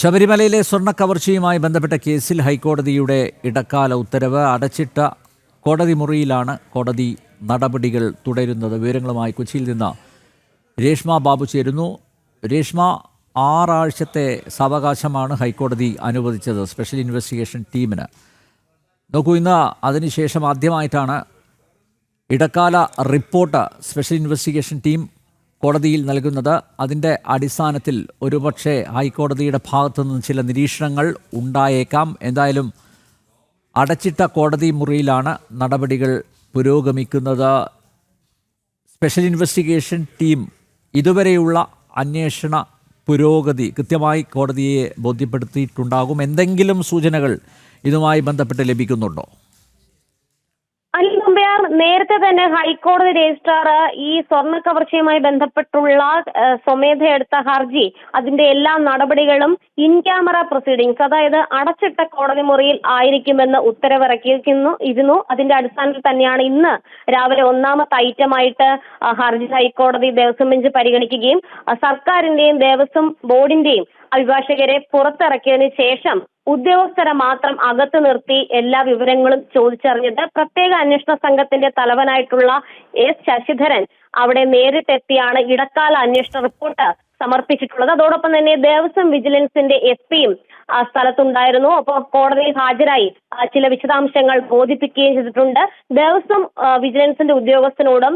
ശബരിമലയിലെ സ്വർണ കവർച്ചയുമായി ബന്ധപ്പെട്ട കേസിൽ ഹൈക്കോടതിയുടെ ഇടക്കാല ഉത്തരവ് അടച്ചിട്ട കോടതി മുറിയിലാണ് കോടതി നടപടികൾ തുടരുന്നത്. വിവരങ്ങളുമായി കൊച്ചിയിൽ നിന്ന് രേഷ്മ ബാബു ചേരുന്നു. രേഷ്മ ആറാഴ്ചത്തെ സാവകാശമാണ് ഹൈക്കോടതി അനുവദിച്ചത് സ്പെഷ്യൽ ഇൻവെസ്റ്റിഗേഷൻ ടീമിന്. നോക്കൂ ഇന്ന് അതിനുശേഷം ആദ്യമായിട്ടാണ് ഇടക്കാല റിപ്പോർട്ട് സ്പെഷ്യൽ ഇൻവെസ്റ്റിഗേഷൻ ടീം കോടതിയിൽ നൽകുന്നത്. അതിന്റെ അടിസ്ഥാനത്തിൽ ഒരുപക്ഷെ ഹൈക്കോടതിയുടെ ഭാഗത്തുനിന്ന് ചില നിരീക്ഷണങ്ങൾ ഉണ്ടായേക്കാം. എന്തായാലും അടച്ചിട്ട കോടതി മുറിയിലാണ് നടപടികൾ പുരോഗമിക്കുന്നത്. സ്പെഷ്യൽ ഇൻവെസ്റ്റിഗേഷൻ ടീം ഇതുവരെയുള്ള അന്വേഷണ പുരോഗതി കൃത്യമായി കോടതിയെ ബോധ്യപ്പെടുത്തിയിട്ടുണ്ടാകും. എന്തെങ്കിലും സൂചനകൾ ഇതുമായി ബന്ധപ്പെട്ട് ലഭിക്കുന്നുണ്ടോ? നേരത്തെ തന്നെ ഹൈക്കോടതി രജിസ്ട്രാർ ഈ സ്വർണ കവർച്ചയുമായി ബന്ധപ്പെട്ടുള്ള സ്വമേധ എടുത്ത ഹർജി അതിന്റെ എല്ലാ നടപടികളും ഇൻ ക്യാമറ പ്രൊസീഡിങ്സ് അതായത് അടച്ചിട്ട കോടതി മുറിയിൽ ആയിരിക്കുമെന്ന് ഉത്തരവിറക്കിയിരിക്കുന്നു ഇരുന്നു. അതിന്റെ അടിസ്ഥാനത്തിൽ തന്നെയാണ് ഇന്ന് രാവിലെ ഒന്നാമത്തെ ഐറ്റമായിട്ട് ഹർജി ഹൈക്കോടതി ദേവസ്വം ബെഞ്ച് പരിഗണിക്കുകയും സർക്കാരിന്റെയും ദേവസ്വം ബോർഡിന്റെയും അഭിഭാഷകരെ പുറത്തിറക്കിയതിനു ശേഷം ഉദ്യോഗസ്ഥരെ മാത്രം അകത്ത് നിർത്തി എല്ലാ വിവരങ്ങളും ചോദിച്ചറിഞ്ഞത് പ്രത്യേക അന്വേഷണ സംഘത്തിന്റെ തലവനായിട്ടുള്ള എസ് ശശിധരൻ അവിടെ നേരിട്ടെത്തിയാണ് ഇടക്കാല അന്വേഷണ റിപ്പോർട്ട് സമർപ്പിച്ചിട്ടുള്ളത്. അതോടൊപ്പം തന്നെ ദേവസ്വം വിജിലൻസിന്റെ എസ് പിയും ആ സ്ഥലത്തുണ്ടായിരുന്നു. അപ്പോൾ കോടതിയിൽ ഹാജരായി. ചില വിശദാംശങ്ങൾ ബോധിപ്പിക്കുകയും ചെയ്തിട്ടുണ്ട്. ദേവസ്വം വിജിലൻസിന്റെ ഉദ്യോഗസ്ഥനോടും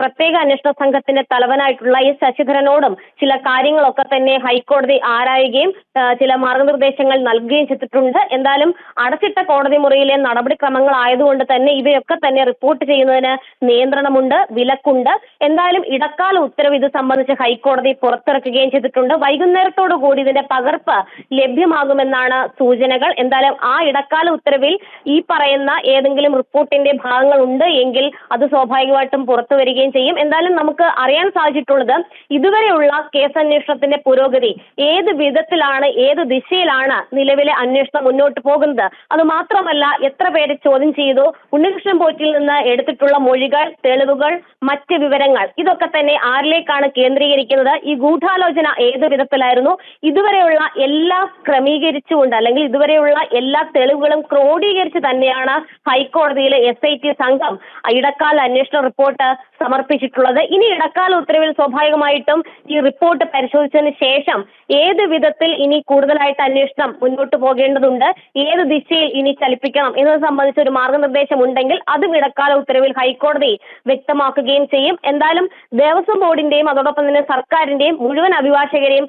പ്രത്യേക അന്വേഷണ സംഘത്തിന്റെ തലവനായിട്ടുള്ള എസ് ശശിധരനോടും ചില കാര്യങ്ങളൊക്കെ തന്നെ ഹൈക്കോടതി ആരായുകയും ചില മാർഗനിർദ്ദേശങ്ങൾ നൽകുകയും ചെയ്തിട്ടുണ്ട്. എന്തായാലും അടച്ചിട്ട കോടതി മുറിയിലെ നടപടിക്രമങ്ങൾ ആയതുകൊണ്ട് തന്നെ ഇവയൊക്കെ തന്നെ റിപ്പോർട്ട് ചെയ്യുന്നതിന് നിയന്ത്രണമുണ്ട് വിലക്കുണ്ട്. എന്തായാലും ഇടക്കാല ഉത്തരവ് ഇത് സംബന്ധിച്ച് ഹൈക്കോടതി പുറത്തിറക്കുകയും ചെയ്തിട്ടുണ്ട്. വൈകുന്നേരത്തോടു കൂടി ഇതിന്റെ പകർപ്പ് ലഭ്യമാകുമെന്നാണ് സൂചനകൾ. എന്തായാലും ആ ഇടക്കാല ഉത്തരവിൽ ഈ പറയുന്ന ഏതെങ്കിലും റിപ്പോർട്ടിന്റെ ഭാഗങ്ങൾ ഉണ്ട് എങ്കിൽ അത് സ്വാഭാവികമായിട്ടും പുറത്തു വരികയും ചെയ്യും. എന്തായാലും നമുക്ക് അറിയാൻ സാധിച്ചിട്ടുള്ളത് ഇതുവരെയുള്ള കേസ് അന്വേഷണത്തിന്റെ പുരോഗതി ഏത് വിധത്തിലാണ് ഏത് ദിശയിലാണ് നിലവിലെ അന്വേഷണം മുന്നോട്ട് പോകുന്നത്? അത് മാത്രമല്ല എത്ര പേരെ ചോദ്യം ചെയ്തു? ഉണ്ണികൃഷ്ണൻ പോറ്റിൽ നിന്ന് എടുത്തിട്ടുള്ള മൊഴികൾ തെളിവുകൾ മറ്റ് വിവരങ്ങൾ ഇതൊക്കെ തന്നെ ആരിലേക്കാണ് കേന്ദ്രീകരിക്കുന്നത്? ഈ ഗൂഢാലോചന ഏത് വിധത്തിലായിരുന്നു? ഇതുവരെയുള്ള എല്ലാ ക്രമീകരിച്ചുകൊണ്ട് അല്ലെങ്കിൽ ഇതുവരെയുള്ള എല്ലാ തെളിവുകളും ക്രോഡീകരിച്ച് തന്നെയാണ് ഹൈക്കോടതിയിലെ എസ് ഐ ടി സംഘം ഇടക്കാല അന്വേഷണ റിപ്പോർട്ട് സമർപ്പിച്ചിട്ടുള്ളത്. ഇനി ഇടക്കാല ഉത്തരവിൽ സ്വാഭാവികമായിട്ടും ഈ റിപ്പോർട്ട് പരിശോധിച്ചതിന് ശേഷം ഏത് വിധത്തിൽ ഇനി കൂടുതലായിട്ട് അന്വേഷണം മുന്നോട്ട് പോകേണ്ടതുണ്ട് ഏത് ദിശയിൽ ഇനി ചലിപ്പിക്കണം എന്നത് സംബന്ധിച്ച ഒരു മാർഗനിർദ്ദേശം ഉണ്ടെങ്കിൽ അതും ഇടക്കാല ഉത്തരവിൽ ഹൈക്കോടതി വ്യക്തമാക്കുകയും ചെയ്യും. എന്തായാലും ദേവസ്വം ബോർഡിന്റെയും അതോടൊപ്പം തന്നെ സർക്കാരിന്റെയും മുഴുവൻ അഭിഭാഷകരെയും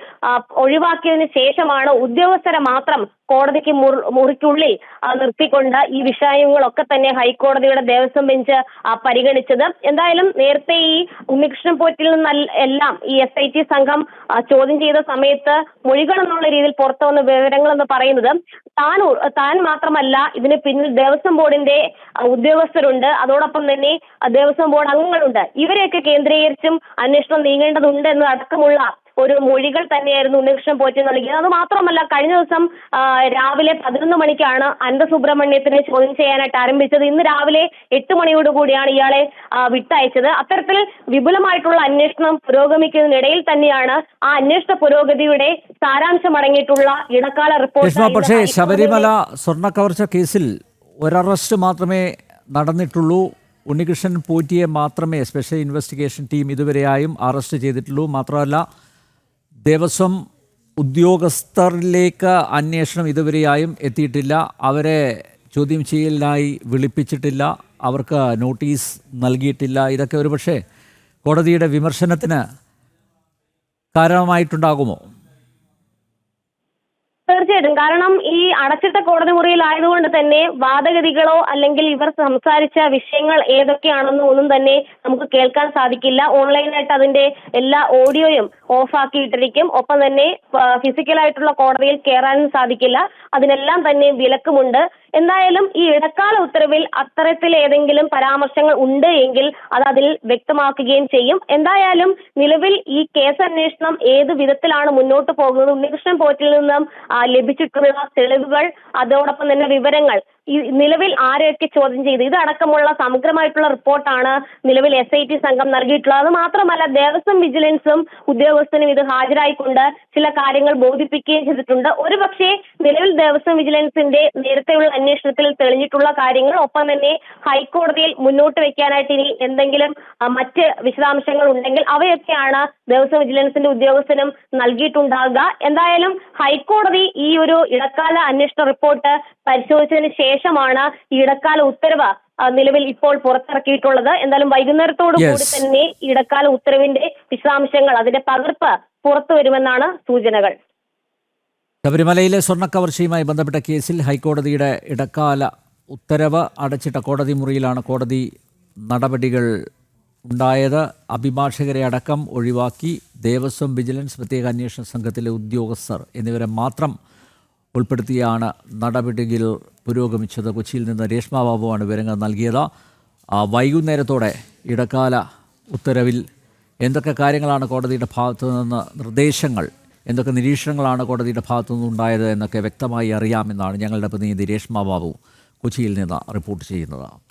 ഒഴിവാക്കിയതിനു ശേഷമാണ് ഉദ്യോഗസ്ഥരെ മാത്രം കോടതിക്ക് മുറി- മുറിക്കുള്ളിൽ നിർത്തിക്കൊണ്ട് ഈ വിഷയങ്ങളൊക്കെ തന്നെ ഹൈക്കോടതിയുടെ ദേവസ്വം ബെഞ്ച് പരിഗണിച്ചത്. എന്തായാലും നേരത്തെ ഈ ഉണ്ണികൃഷ്ണൻ പോറ്റിൽ നിന്ന് എല്ലാം ഈ എസ് ഐ ടി സംഘം ചോദ്യം ചെയ്ത സമയത്ത് മൊഴികൾ എന്നുള്ള രീതിയിൽ പുറത്തു വന്ന വിവരങ്ങൾ എന്ന് പറയുന്നത് താൻ താൻ മാത്രമല്ല ഇതിന് പിന്നിൽ ദേവസ്വം ബോർഡിന്റെ ഉദ്യോഗസ്ഥരുണ്ട്. അതോടൊപ്പം തന്നെ ദേവസ്വം ബോർഡ് അംഗങ്ങളുണ്ട്. ഇവരെയൊക്കെ കേന്ദ്രീകരിച്ചും അന്വേഷണം നീങ്ങേണ്ടതുണ്ട് എന്നതടക്കമുള്ള ഒരു മൊഴികൾ തന്നെയായിരുന്നു ഉണ്ണികൃഷ്ണൻ പോറ്റി നൽകിയത്. അത് മാത്രമല്ല കഴിഞ്ഞ ദിവസം രാവിലെ പതിനൊന്ന് മണിക്കാണ് അനന്ത സുബ്രഹ്മണ്യത്തിനെ ചോദ്യം ചെയ്യാനായിട്ട് ആരംഭിച്ചത്. ഇന്ന് രാവിലെ എട്ട് മണിയോടുകൂടിയാണ് ഇയാളെ വിട്ടയച്ചത്. അത്തരത്തിൽ വിപുലമായിട്ടുള്ള അന്വേഷണം പുരോഗമിക്കുന്നതിനിടയിൽ തന്നെയാണ് ആ അന്വേഷണ പുരോഗതിയുടെ സാരാംശം അടങ്ങിയിട്ടുള്ള ഇടക്കാല റിപ്പോർട്ട് പക്ഷേ ശബരിമല സ്വർണ കവർച്ച കേസിൽ ഒരറസ്റ്റ് മാത്രമേ നടന്നിട്ടുള്ളൂ. ഉണ്ണികൃഷ്ണൻ പോറ്റിയെ മാത്രമേ സ്പെഷ്യൽ ഇൻവെസ്റ്റിഗേഷൻ ടീം ഇതുവരെയായും അറസ്റ്റ് ചെയ്തിട്ടുള്ളൂ. മാത്രമല്ല ദേവസ്വം ഉദ്യോഗസ്ഥരിലേക്ക് അന്വേഷണം ഇതുവരെയായും എത്തിയിട്ടില്ല. അവരെ ചോദ്യം ചെയ്യലിനായി വിളിപ്പിച്ചിട്ടില്ല. അവർക്ക് നോട്ടീസ് നൽകിയിട്ടില്ല. ഇതൊക്കെ ഒരുപക്ഷെ കോടതിയുടെ വിമർശനത്തിന് കാരണമായിട്ടുണ്ടാകുമോ? തീർച്ചയായിട്ടും. കാരണം ഈ അടച്ചിട്ട കോടതി മുറിയിലായതുകൊണ്ട് തന്നെ വാദഗതികളോ അല്ലെങ്കിൽ ഇവർ സംസാരിച്ച വിഷയങ്ങൾ ഏതൊക്കെയാണെന്നോ ഒന്നും തന്നെ നമുക്ക് കേൾക്കാൻ സാധിക്കില്ല. ഓൺലൈനായിട്ട് അതിന്റെ എല്ലാ ഓഡിയോയും ഓഫ് ആക്കിയിട്ടിരിക്കും ഒപ്പം തന്നെ ഫിസിക്കലായിട്ടുള്ള കോടതിയിൽ കയറാനും സാധിക്കില്ല. അതിനെല്ലാം തന്നെ വിലക്കുമുണ്ട്. എന്തായാലും ഈ ഇടക്കാല ഉത്തരവിൽ അത്തരത്തിൽ ഏതെങ്കിലും പരാമർശങ്ങൾ ഉണ്ട് എങ്കിൽ അത് അതിൽ വ്യക്തമാക്കുകയും ചെയ്യും. എന്തായാലും നിലവിൽ ഈ കേസ് അന്വേഷണം ഏത് വിധത്തിലാണ് മുന്നോട്ട് പോകുന്നത്? ഉണ്ണികൃഷ്ണൻ പോറ്റിൽ നിന്നും ലഭിച്ചിട്ടുള്ള തെളിവുകൾ അതോടൊപ്പം തന്നെ വിവരങ്ങൾ ഈ നിലവിൽ ആരെയൊക്കെ ചോദ്യം ചെയ്ത്? ഇതടക്കമുള്ള സമഗ്രമായിട്ടുള്ള റിപ്പോർട്ടാണ് നിലവിൽ എസ് ഐ ടി സംഘം നൽകിയിട്ടുള്ളത്. അത് മാത്രമല്ല ദേവസ്വം വിജിലൻസും ഉദ്യോഗസ്ഥനും ഇത് ഹാജരായിക്കൊണ്ട് ചില കാര്യങ്ങൾ ബോധിപ്പിക്കുകയും ചെയ്തിട്ടുണ്ട്. ഒരു പക്ഷേ നിലവിൽ ദേവസ്വം വിജിലൻസിന്റെ നേരത്തെയുള്ള അന്വേഷണത്തിൽ തെളിഞ്ഞിട്ടുള്ള കാര്യങ്ങൾ ഒപ്പം തന്നെ ഹൈക്കോടതിയിൽ മുന്നോട്ട് വെക്കാനായിട്ട് ഇനി എന്തെങ്കിലും മറ്റ് വിശദാംശങ്ങൾ ഉണ്ടെങ്കിൽ അവയൊക്കെയാണ് ദേവസ്വം വിജിലൻസിന്റെ ഉദ്യോഗസ്ഥനും നൽകിയിട്ടുണ്ടാകുക എന്തായാലും ഹൈക്കോടതി ഈ ഒരു ഇടക്കാല അന്വേഷണ റിപ്പോർട്ട് പരിശോധിച്ചതിന് ശേഷമാണ് ഈ ഇടക്കാല ഉത്തരവ് നിലവിൽ ഇപ്പോൾ പുറത്തിറക്കിയിട്ടുള്ളത്. എന്തായാലും വൈകുന്നേരത്തോടു കൂടി തന്നെ ഇടക്കാല ഉത്തരവിന്റെ വിശദാംശങ്ങൾ അതിന്റെ പകർപ്പ് പുറത്തു വരുമെന്നാണ് സൂചനകൾ. ശബരിമലയിലെ സ്വർണക്കവർച്ചയുമായി ബന്ധപ്പെട്ട കേസിൽ ഹൈക്കോടതിയുടെ ഇടക്കാല ഉത്തരവ് അടച്ചിട്ട കോടതി മുറിയിലാണ് കോടതി നടപടികൾ ഉണ്ടായത്. അഭിഭാഷകരെ അടക്കം ഒഴിവാക്കി ദേവസ്വം വിജിലൻസ് പ്രത്യേക അന്വേഷണ സംഘത്തിലെ ഉദ്യോഗസ്ഥർ എന്നിവരെ മാത്രം ഉൾപ്പെടുത്തിയാണ് നടപടികൾ പുരോഗമിച്ചത്. കൊച്ചിയിൽ നിന്ന് രേഷ്മ ബാബുവാണ് വിവരങ്ങൾ നൽകിയത്. വൈകുന്നേരത്തോടെ ഇടക്കാല ഉത്തരവിൽ എന്തൊക്കെ കാര്യങ്ങളാണ് കോടതിയുടെ ഭാഗത്തു നിന്ന് നിർദ്ദേശങ്ങൾ എന്തൊക്കെ നിരീക്ഷണങ്ങളാണ് കോടതിയുടെ ഭാഗത്തു നിന്നുണ്ടായത് എന്നൊക്കെ വ്യക്തമായി അറിയാമെന്നാണ് ഞങ്ങളുടെ പ്രതിനിധി രേഷ്മ ബാബു കൊച്ചിയിൽ നിന്ന് റിപ്പോർട്ട് ചെയ്യുന്നത്.